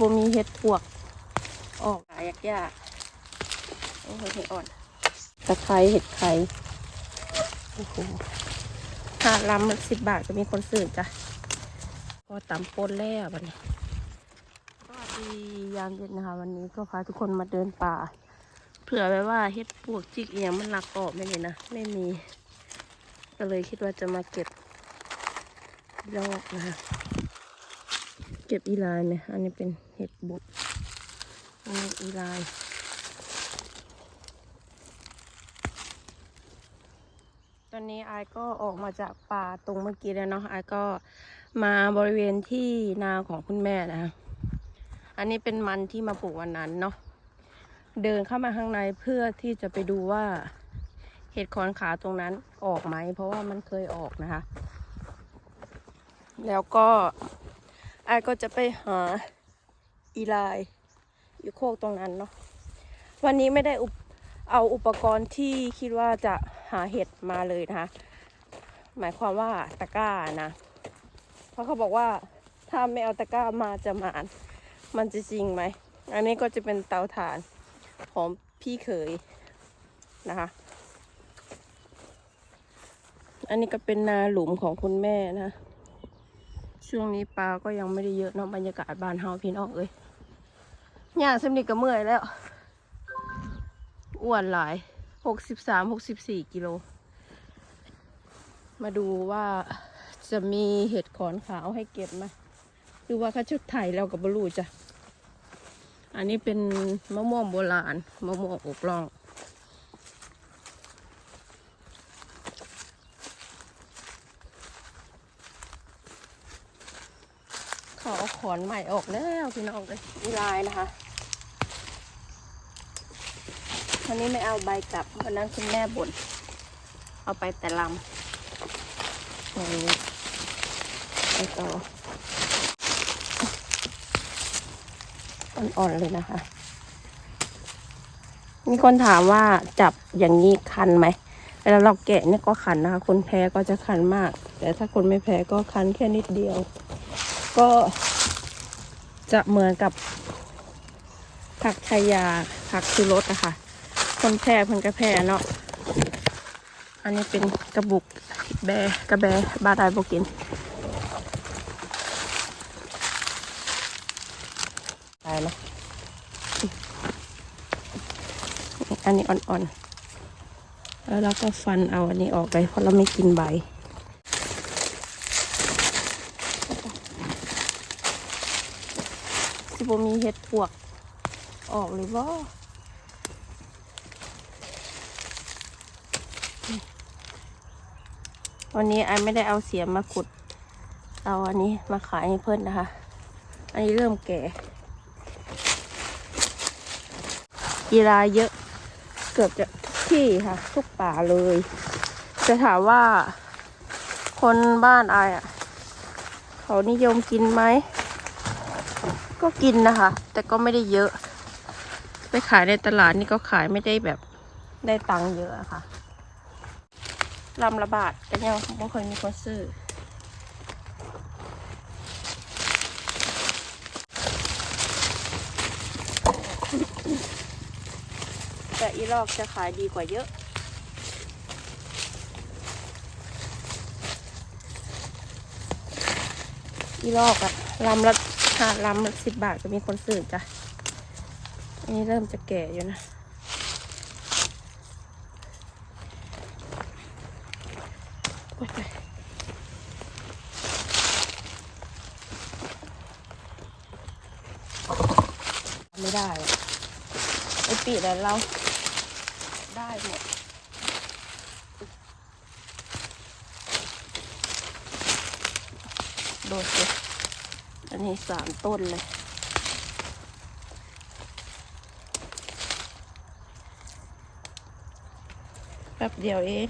บมีเห็ดปวกออกหายากยากโอ้โหเห็ดอ่อนตะไคร้เห็ดไข่โอ้โหห้าลำละสิบบาทก็มีคนซื้อจ้ะพอตำปนแล้ววันนี้สวัสดียามเย็นนะคะ วันนี้ก็พาทุกคนมาเดินป่า เผื่อไว้ว่าเห็ดปวกจิกเอียงมันหลักออกไม่เลยนะไม่มี ก็เลยคิดว่าจะมาเก็บยอดนะคะ เก็บอีลายเนี่ย อันนี้เป็นเห็ดบด อันนี้อีลายตอนนี้ไอายก็ออกมาจากป่าตรงเมื่อกี้แล้วเนาะไอายก็มาบริเวณที่นาของคุณแม่นะ อันนี้เป็นมันที่มาปลูกวันนั้นเนาะ เดินเข้ามาข้างในเพื่อที่จะไปดูว่าเห็ดคอนขาตรงนั้นออกไหม เพราะว่ามันเคยออกนะคะ แล้วก็ อาก็จะไปหาอีไลายอยู่โคกตรงนั้นเนาะวันนี้ไม่ได้อุปเอาอุปกรณ์ที่คิดว่าจะหาเห็ดมาเลยนะคะหมายความว่าตะกร้านะ เพราะเขาบอกว่าถ้าไม่เอาตะกร้ามาจะมานมันจะจริงไหม อันนี้ก็จะเป็นเตาถ่านของพี่เขยนะคะ อันนี้ก็เป็นนาหลุมของคุณแม่นะ ช่วงนี้ปลาก็ยังไม่ได้เยอะเนาะบรรยากาศบ้านเฮาพี่น้องเอ้ยย่าสำนิทก็เมื่อยแล้ว อ้วนหลายหกสิบสามหกสิบสี่กิโล มาดูว่าจะมีเห็ดขอนขาวให้เก็บไหมหรือว่าเขาชุดไทยแล้วกับบลูจ้ะ อันนี้เป็นมะม่วงโบราณมะม่วงอกล่อง เขอนใหม่ออกแล้วพี่น้องเลยมีลายนะคะวันนี้ไม่เอาใบกลับวันนั้นคุณแม่บ่นเอาไปแต่ลำนี้ไปต่ออ่อนๆเลยนะคะ มีคนถามว่าจับอย่างนี้คันไหมเวลาเราแกะเนี่ยก็คันนะคะ คนแพ้ก็จะคันมาก แต่ถ้าคนไม่แพ้ก็คันแค่นิดเดียว ก็ จะเหมือนกับผักชายาผักชูรสอะค่ะ คนแพ้เพิ่นกระแพ้เนาะอันนี้เป็นกระบุกแบกระแบบาดายโบกินตายแล้วอันนี้อ่อนๆ แล้วเราก็ฟันเอาอันนี้ออกไปเพราะเราไม่กินใบ บมีเห็ดปวก ออกหรือว่าวันนี้ไอไม่ได้เอาเสียมมาขุด เอาอันนี้มาขายให้เพื่อนนะคะ อันนี้เริ่มแก่ กีฬาเยอะ เกือบจะทุกที่ค่ะ ทุกป่าเลย จะถามว่าคนบ้านไออะ เขานิยมกินไหม ก็กินนะคะ แต่ก็ไม่ได้เยอะ ไปขายในตลาดนี่ก็ขายไม่ได้แบบได้ตังค์เยอะอะค่ะลำละบาทก็ยังไม่เคยมีคนซื้อแต่อีลอกจะขายดีกว่าเยอะ อีลอกอะลำละาลำสิบบาทก็มีคนซื้อจ้ะ อันนี้เริ่มจะแก่อยู่นะไม่ได้ไอปีแต่เราได้หมดดเลยอั นนี้สามต้นเลย แป๊บเดียวเอง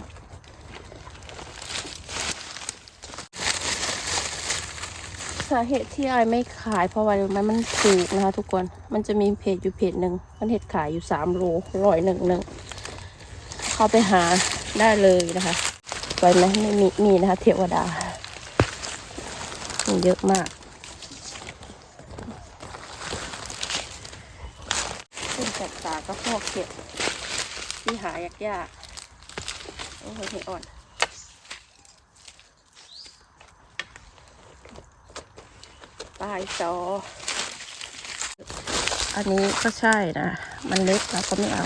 สาเหตุที่ไอไม่ขายเพราะว่ามันมันถูกนะคะทุกคน มันจะมีเพจอยู่เพจหนึ่งมันเห็ดขายอยู่สามโลร้อยหนึ่งหนึ่งเข้าไปหาได้เลยนะคะสวยไหมไม่มีมีนะคะ เทวดา มีเยอะมาก ดตาก็พวกเห็ดที่หายากยากๆโอ้เห็ดอ่อนปลายจออันนี้ก็ใช่นะ มันเล็กเราก็ไม่เอา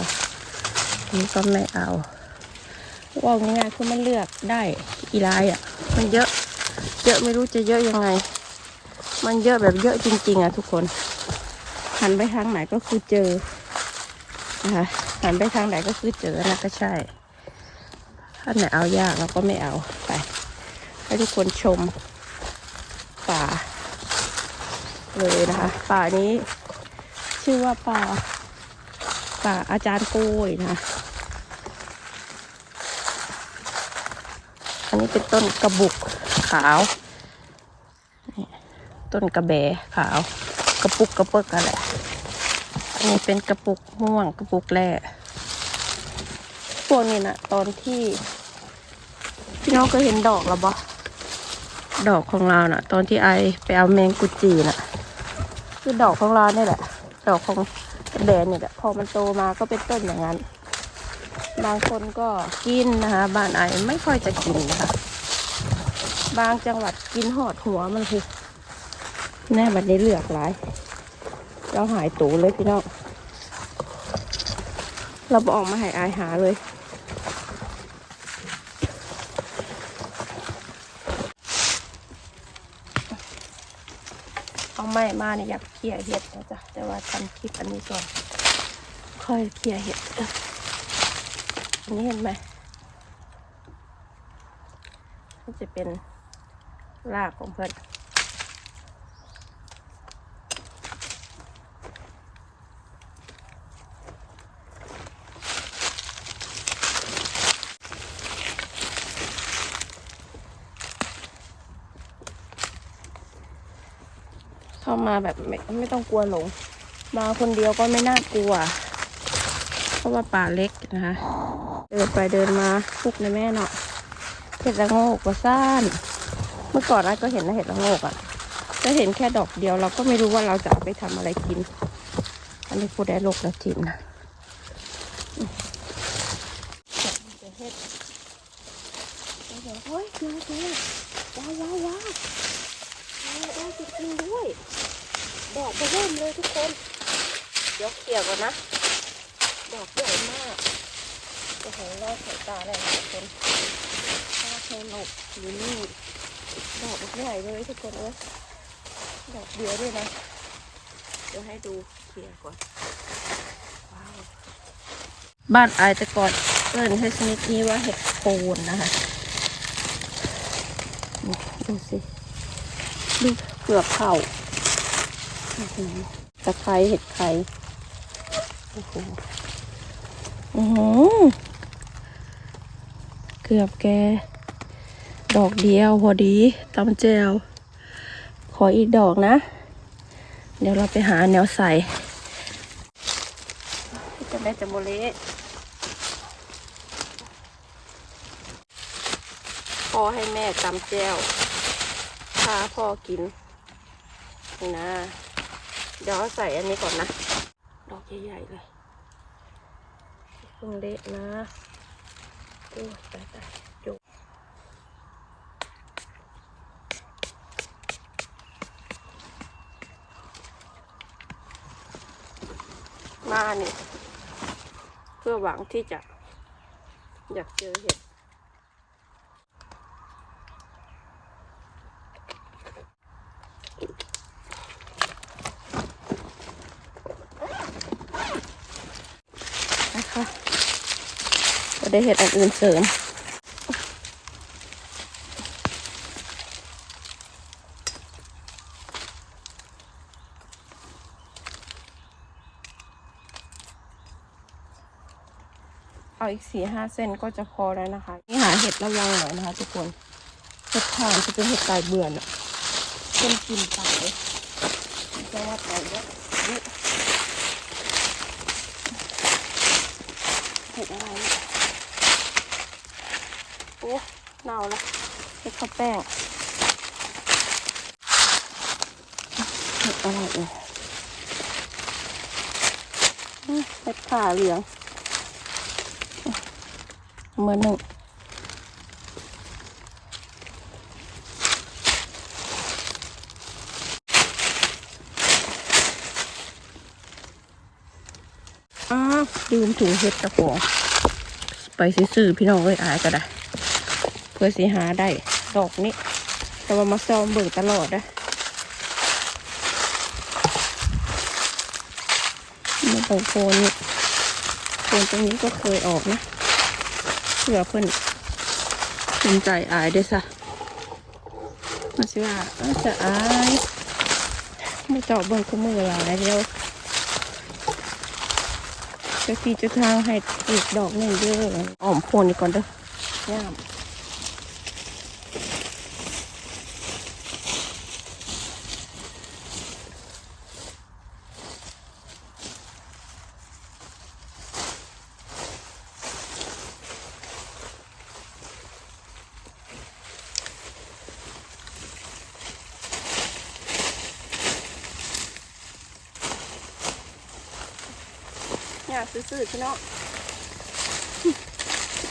อนนี้ก็ไม่เอาว่าง่ายๆคือมันเลือกได้อีลายอะ มันเยอะ เยอะไม่รู้จะเยอะยังไง มันเยอะแบบเยอะจริง ๆ อะทุกคนหันไปทางไหนก็คือเจอ นะคะหันไปทางไหนก็คือเจอนะก็ใช่ถ้าไหนเอายากเราก็ไม่เอาไปให้ทุกคนชมป่า เลยนะคะ ป่านี้ชื่อว่าป่า ป่าอาจารย์โกยนะคะอันนี้เป็นต้นกระบุกขาว ต้นกระแบขาว กระปุกกระเปิกกันแหละอัน นี้เป็นกระปุกม่วงกระปุกแร่พวกนี้นะตอนที่พี่น้องก็เห็นดอกแล้วบ่ดอกของเราน่ะ ตอนที่ไอไปเอาแมงกุจีน่ะ คือดอกของเราเนี่ยแหละ ดอกของแบนเนี่ยแหละพอมันโตมาก็เป็นต้นอย่างนั้น บางคนก็กินนะคะ บ้านไอไม่ค่อยจะกินนะคะ บางจังหวัดกินหอดหัวมันคือแน่บัดนี้เลือกหลาย เราหายตูเลยพี่น้อง เราบออกมาหายอายหาเลยเอาไม้มาเนี่ยอยากเคลียร์เห็ดนะจ๊ะแต่ว่าทำคลิปอันนี้ก่อน ค่อยเคลียร์เห็ดอันนี้เห็นไหมมันจะเป็นรากของเพื่อน เข้ามาแบบไม่ไม่ต้องกลัวหลง มาคนเดียวก็ไม่น่ากลัว เพราะว่าป่าเล็กนะคะ เดินไปเดินมาพุกในแม่เนาะเห็ดละโงกว่าซ่าน เมื่อก่อนเราก็เห็นนะเห็ดละโงกอะ่ะก็เห็นแค่ดอกเดียวเราก็ไม่รู้ว่าเราจะไปทำอะไรกิน อันนี้พูดได้โลกแล้วทิมนะเห็ดเดี๋ยวเฮ้ยเจอเจอว้าวว้าวว้าว จริงๆด้วยดอกไปเริ่มเลยทุกคนเดี๋ยวเกี่ยวก่อนนะดอกใหญ่มากโอ้โหรอดสายตาเลยนะทุกคนถ้าเธอหลบอยู่นี่ดอกใหญ่เลยทุกคนเลยดอกเดียวด้วยนะเดี๋ยวให้ดูเคลียร์ก่อนว้าวบ้านไอายแต่ก่อนเอิ้นให้ชนิดนี้ว่าเห็ดโคนนะคะดูสิดู กือบเข่าตะไคร้เห็ดไคร้โอ้โหอือหือเกือบแก ดอกเดียวพอดีตำแจว ขออีกดอกนะ เดี๋ยวเราไปหาแนวใส่จะได้จะโมเลพ่อให้แม่ตำแจวพาพ่อกิน นี่นะ เดี๋ยวเอาใส่อันนี้ก่อนนะ ดอกใหญ่ๆเลยเพิ่งเละนะโอ้ยตายตายจุมาเนี่ยเพื่อหวังที่จะอยากเจอเห็ด ก็ได้เห็ดอันอื่นเสริมเอาอีกสี่ห้าเส้นก็จะพอแล้วนะคะ นี่หาเห็ดระวังหน่อยนะคะ ทุกคน เห็ดถ่านจะเป็นเห็ดตายเบื่อนอะเป็นกลินตายจะว่าตายแล้วนี่เห็ดอะไรเนี่ยโอ้ เน่าแล้วเห็ดข้าวแป้งเห็ดอะไรเอ่ยเห็ดขาเหลืองเมื่อหนึ่งอ้าวลืมถุงเห็ดตะของไปซื้อพี่น้องเอ้ยอายก็ได้ พื่อสิหาได้ดอกนี้แต่ว่ามาซ้อมเบิ่งตลอดนะมาตรงโคนนี่โคนตรงนี้ก็เคยออกนะเผื่อเพิ่อนภูมิใจอายด้วยซะมาสิว่าอาจะอายมาเจาะเบิ่งคู่มือหลายเดียวจะทีจะทางให้อีกดอกหนึ่งเด้ออ้อมโคนนี่ก่อนเด้อย่ามากซื้อๆพี่น้อง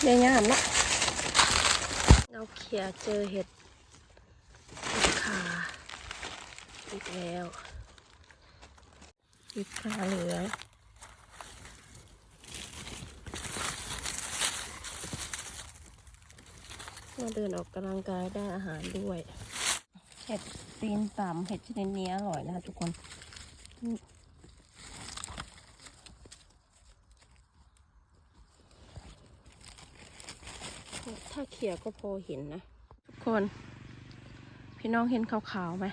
เรียงงามเนาะเราเขียเจอเห็ดเห็ดขาอีกแล้วเห็ดขาเหลืองมาเดินออกกำลังกายได้อาหารด้วย เห็ดตีนต่ำเห็ดชนิดนี้อร่อยนะคะทุกคน ถ้าเขียก็พอเห็นนะ ทุกคน พี่น้องเห็นขาวๆไหม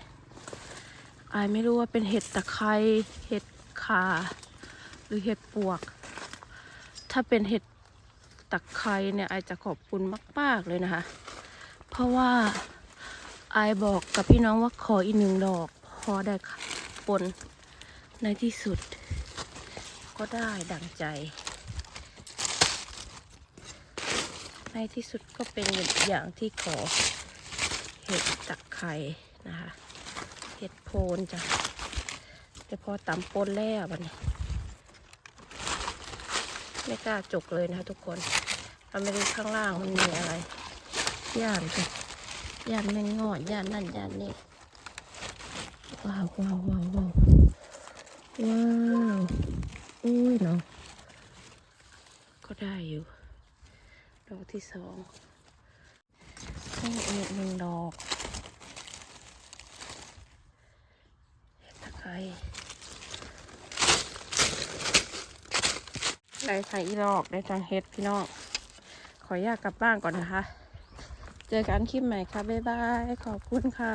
อายไม่รู้ว่าเป็นเห็ดตะไคร้เห็ดขาหรือเห็ดปวก ถ้าเป็นเห็ดตะไคร้เนี่ยอายจะขอบคุณมาก ๆเลยนะคะ เพราะว่าอายบอกกับพี่น้องว่าขออีกหนึ่งดอก พอได้ปนในที่สุด ก็ได้ดังใจ ในที่สุดก็เป็นอย่างที่ขอ เห็ดตะไคร้นะคะ เห็ดโพนจ้ะ แต่พอตำปนแล้วบันี้ ไม่กล้าจกเลยนะคะทุกคนเราไม่รู้ข้างล่างมันมีอะไร ย่านจ้ะย่านแมงงอดย่านนั่นย่านนี่ว้าวว้าวว้าวว้าวว้าวอุ้ยเนาะก็ได้อยู่ ดอกที่สองนี่อีกหนึ่งดอกตะไคร้ได้ใส่อีดอกได้จังเห็ดพี่น้อง ขออนุญาตกลับบ้านก่อนนะคะ เจอกันคลิปใหม่ค่ะ บ๊ายบาย ขอบคุณค่ะ